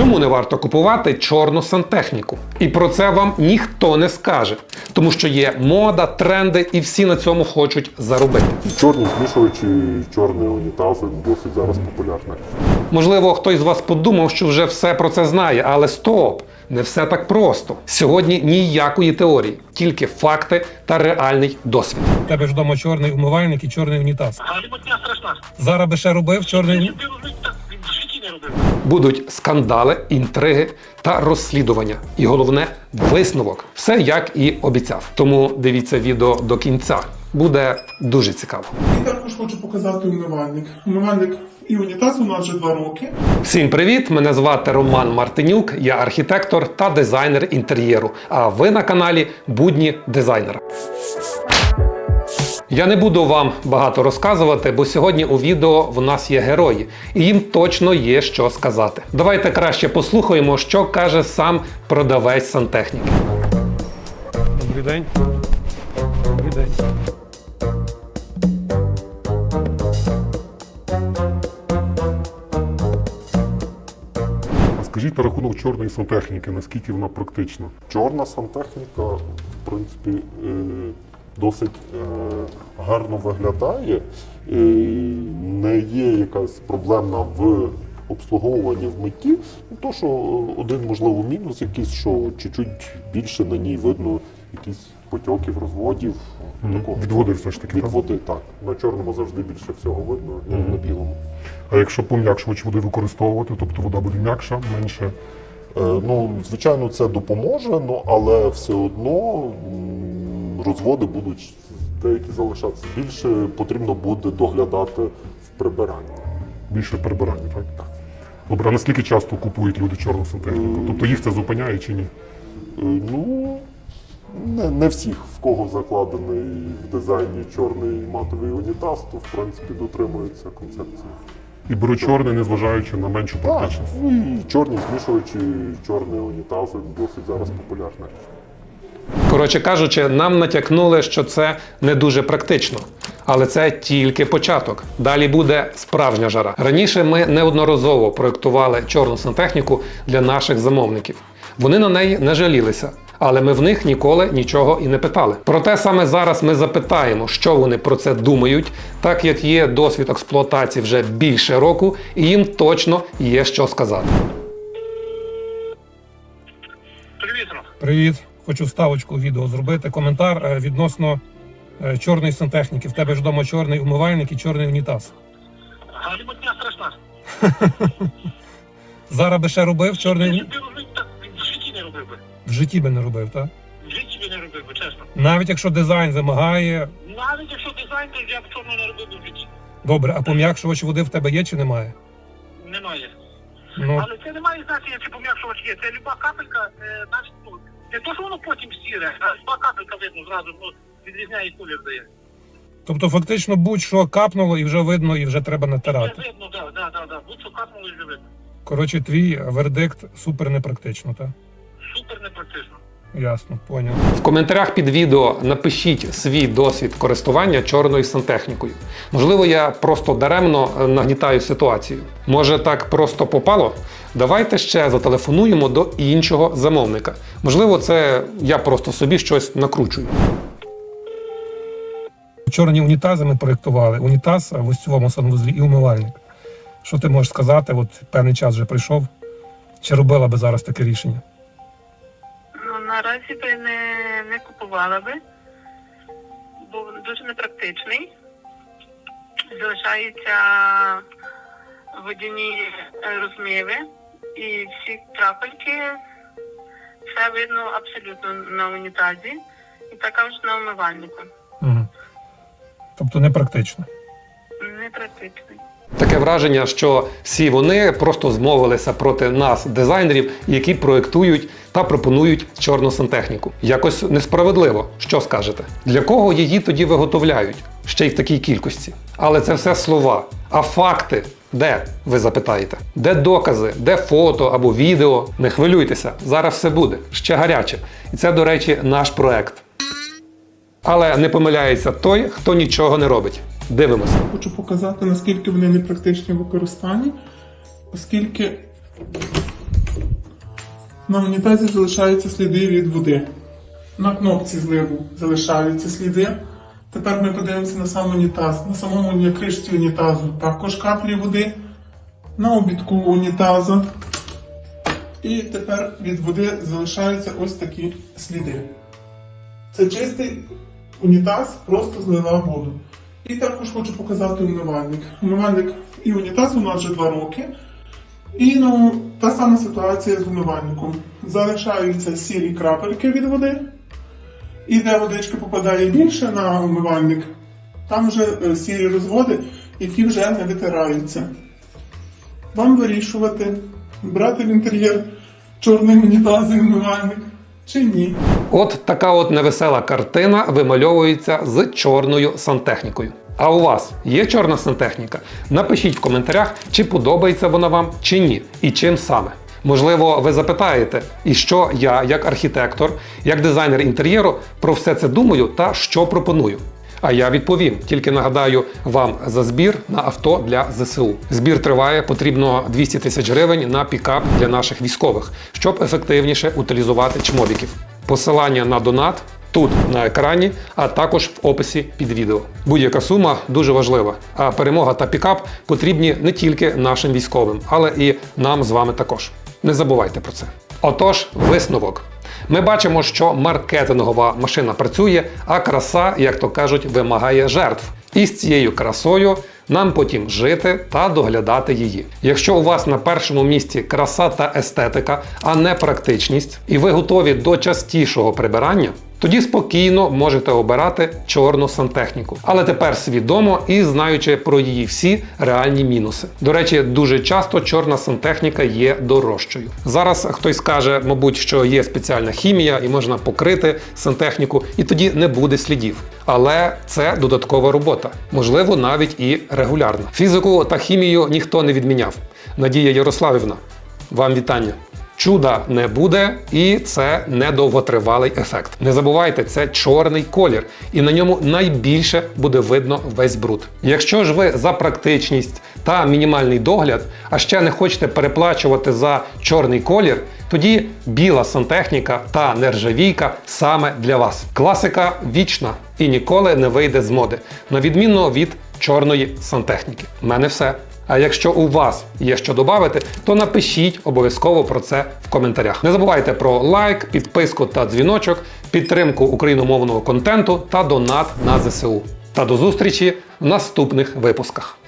Чому не варто купувати чорну сантехніку? І про це вам ніхто не скаже, тому що є мода, тренди, і всі на цьому хочуть заробити. Чорні змішувачі, чорні унітази досить зараз популярні. Можливо, хтось з вас подумав, що вже все про це знає, але стоп! Не все так просто. Сьогодні ніякої теорії, тільки факти та реальний досвід. У тебе ж вдома чорний умивальник і чорний унітаз. А страшна. Зараз би ще робив чорний. Будуть скандали, інтриги та розслідування. І головне висновок. Все як і обіцяв. Тому дивіться відео до кінця. Буде дуже цікаво. І також хочу показати умивальник. Умивальник і унітаз у нас вже два роки. Всім привіт! Мене звати Роман Мартинюк, я архітектор та дизайнер інтер'єру. А ви на каналі Будні дизайнера. Я не буду вам багато розказувати, бо сьогодні у відео в нас є герої, і їм точно є що сказати. Давайте краще послухаємо, що каже сам продавець сантехніки. Добрий день. Добрий день. Скажіть на рахунок чорної сантехніки, наскільки вона практична? Чорна сантехніка, в принципі, е, досить е, гарно виглядає. Не є якась проблемна в обслуговуванні в митті. Ну, То, що один, можливо, мінус якийсь, що чуть-чуть більше на ній видно якісь потьоків, розводів. Такого. Від води все ж таки, Від так? води, так. На чорному завжди більше всього видно, ніж на білому. А якщо пом'якшувач води використовувати, тобто вода буде м'якша, менше. Е, Ну, звичайно, це допоможе, ну, але все одно розводи будуть деякі залишатися. Більше потрібно буде доглядати в прибиранні. Більше прибирання, так? Так. Добре, а наскільки часто купують люди чорну сантехніку? Тобто їх це зупиняє чи ні? Е, Ну, не, не всіх, в кого закладений в дизайні чорний матовий унітаз, то в принципі дотримуються концепції. І беруть чорне, незважаючи на меншу практичність. ну і чорні змішувачі, чорні унітази досить зараз популярна річ. Коротше кажучи, нам натякнули, що це не дуже практично. Але це тільки початок. Далі буде справжня жара. Раніше ми неодноразово проєктували чорну сантехніку для наших замовників. Вони на неї не жалілися. Але ми в них ніколи нічого і не питали. Проте саме зараз ми запитаємо, що вони про це думають, так як є досвід експлуатації вже більше року, і їм точно є що сказати. Привіт, Привіт. Хочу вставочку відео зробити. Коментар е, відносно е, чорної сантехніки. В тебе ж вдома чорний умивальник і чорний унітаз. Ремонтня страшна. Зараз би ще робив чорний в житті не робив би. в житті би не робив, так? В житті би не робив би, чесно. Навіть якщо дизайн вимагає. Навіть якщо дизайн, то я б чорно не робив би в житті. Добре, а пом'якшувач води в тебе є чи немає? Немає. Ну Але це не має значення, чи пом'якшувач є. Це люба капелька, е, навіть ну, не то, що воно потім сіре, а люба капелька видно зразу, ну, відрізняє колір дає. тобто, фактично, будь-що капнуло і вже видно, і вже треба натирати. видно, так, так, так, так. Будь-що капнуло і вже видно. Коротше, твій вердикт супер непрактично, так? Супер непрактично. Ясно, поняв. В коментарях під відео напишіть свій досвід користування чорною сантехнікою. Можливо, я просто даремно нагнітаю ситуацію. Може, так просто попало? Давайте ще зателефонуємо до іншого замовника. Можливо, це я просто собі щось накручую. Чорні унітази ми проєктували. Унітаз в ось цьому санвузлі і умивальник. Що ти можеш сказати? От певний час вже прийшов. Чи робила би зараз таке рішення? Ну, наразі би не, не купувала би, бо він дуже непрактичний. Залишаються водяні розміви і всі крапельки. Все видно абсолютно на унітазі і також на умивальнику. Угу. Тобто непрактично. Непрактичний. Таке враження, що всі вони просто змовилися проти нас, дизайнерів, які проєктують та пропонують чорну сантехніку. Якось несправедливо, що скажете? Для кого її тоді виготовляють? Ще й в такій кількості. Але це все слова. А факти де? Ви запитаєте? Де докази, де фото або відео? Не хвилюйтеся, зараз все буде ще гаряче. І це, до речі, наш проект. Але не помиляється той, хто нічого не робить. Дивимося. Хочу показати, наскільки вони непрактичні в використанні, оскільки На унітазі залишаються сліди від води. На кнопці зливу залишаються сліди. Тепер ми подивимося на сам унітаз. На самому кришці унітазу також каплі води. На обідку унітазу. І тепер від води залишаються ось такі сліди. Це чистий унітаз, просто злила воду. І також хочу показати умивальник. Умивальник і унітаз у нас вже 2 роки. І ну, та сама ситуація з умивальником. Залишаються сірі крапельки від води. І де водички попадає більше на умивальник, там вже е, сірі розводи, які вже не витираються. Вам вирішувати, брати в інтер'єр чорний унітаз і умивальник чи ні. От така от невесела картина вимальовується з чорною сантехнікою. А у вас є чорна сантехніка? Напишіть в коментарях, чи подобається вона вам чи ні, і чим саме. Можливо, ви запитаєте, і що я, як архітектор, як дизайнер інтер'єру, про все це думаю та що пропоную. А я відповім. Тільки нагадаю вам за збір на авто для ЗСУ. Збір триває, потрібно 200 тисяч гривень на пікап для наших військових, щоб ефективніше утилізувати чмобіків. Посилання на донат тут на екрані, а також в описі під відео. Будь-яка сума дуже важлива. А перемога та пікап потрібні не тільки нашим військовим, але і нам з вами також. Не забувайте про це. Отож, висновок. Ми бачимо, що маркетингова машина працює, а краса, як то кажуть, вимагає жертв. І з цією красою нам потім жити та доглядати її. Якщо у вас на першому місці краса та естетика, а не практичність, і ви готові до частішого прибирання, тоді спокійно можете обирати чорну сантехніку. Але тепер свідомо і знаючи про її всі реальні мінуси. До речі, дуже часто чорна сантехніка є дорожчою. Зараз хтось скаже, мабуть, що є спеціальна хімія і можна покрити сантехніку, і тоді не буде слідів. Але це додаткова робота, можливо, навіть і регулярна. Фізику та хімію ніхто не відміняв. Надія Ярославівна, вам вітання. Чуда не буде, і це недовготривалий ефект. Не забувайте, це чорний колір, і на ньому найбільше буде видно весь бруд. Якщо ж ви за практичність та мінімальний догляд, а ще не хочете переплачувати за чорний колір, тоді біла сантехніка та нержавійка саме для вас. Класика вічна і ніколи не вийде з моди, на відміну від чорної сантехніки. У мене все. А якщо у вас є що додати, то напишіть обов'язково про це в коментарях. Не забувайте про лайк, підписку та дзвіночок, підтримку україномовного контенту та донат на ЗСУ. Та до зустрічі в наступних випусках.